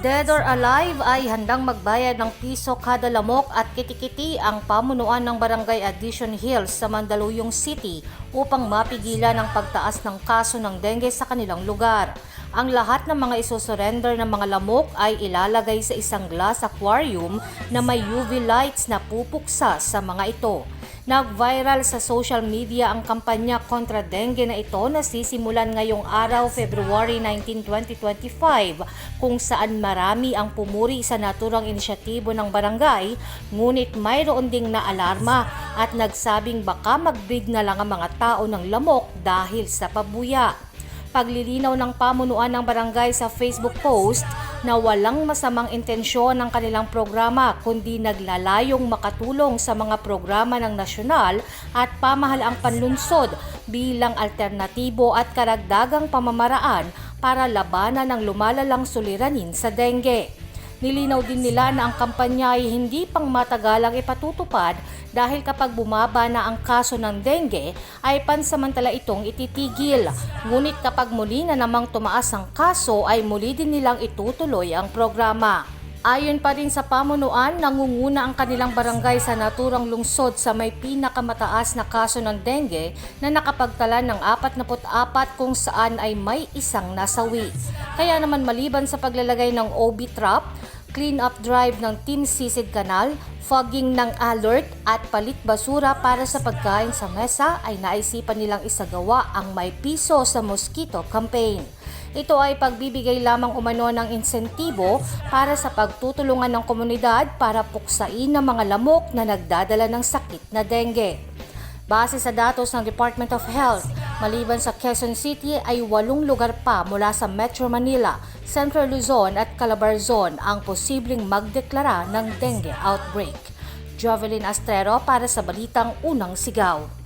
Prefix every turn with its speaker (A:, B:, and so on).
A: Dead or alive ay handang magbayad ng piso kada lamok at kitikiti ang pamunuan ng Barangay Addition Hills sa Mandaluyong City upang mapigilan ang pagtaas ng kaso ng dengue sa kanilang lugar. Ang lahat ng mga isusurrender ng mga lamok ay ilalagay sa isang glass aquarium na may UV lights na pupuksa sa mga ito. Nag-viral sa social media ang kampanya kontra dengue na ito na sisimulan ngayong araw, February 19, 2025, kung saan marami ang pumuri sa naturang inisyatibo ng barangay, ngunit mayroon ding naalarma at nagsabing baka mag-breed na lang ang mga tao ng lamok dahil sa pabuya. Paglilinaw ng pamunuan ng barangay sa Facebook post na walang masamang intensyon ng kanilang programa kundi naglalayong makatulong sa mga programa ng nasyonal at pamahalaang panlunsod bilang alternatibo at karagdagang pamamaraan para labanan ng lumalalang suliranin sa dengue. Nilinaw din nila na ang kampanya ay hindi pang matagalang ipatutupad dahil kapag bumaba na ang kaso ng dengue ay pansamantala itong ititigil. Ngunit kapag muli na namang tumaas ang kaso ay muli din nilang itutuloy ang programa. Ayon pa rin sa pamunuan, nangunguna ang kanilang barangay sa naturang lungsod sa may pinakamataas na kaso ng dengue na nakapagtala ng 44 kung saan ay may isang nasawi. Kaya naman maliban sa paglalagay ng OB trap, clean up drive ng Team Sisid Canal, fogging ng alert at palit basura para sa pagkain sa mesa ay naisipan nilang isagawa ang may piso sa mosquito campaign. Ito ay pagbibigay lamang umano ng insentibo para sa pagtutulungan ng komunidad para puksain ng mga lamok na nagdadala ng sakit na dengue. Base sa datos ng Department of Health, maliban sa Quezon City ay walong lugar pa mula sa Metro Manila, Central Luzon at Calabarzon ang posibleng magdeklara ng dengue outbreak. Jovelyn Astrero para sa Balitang Unang Sigaw.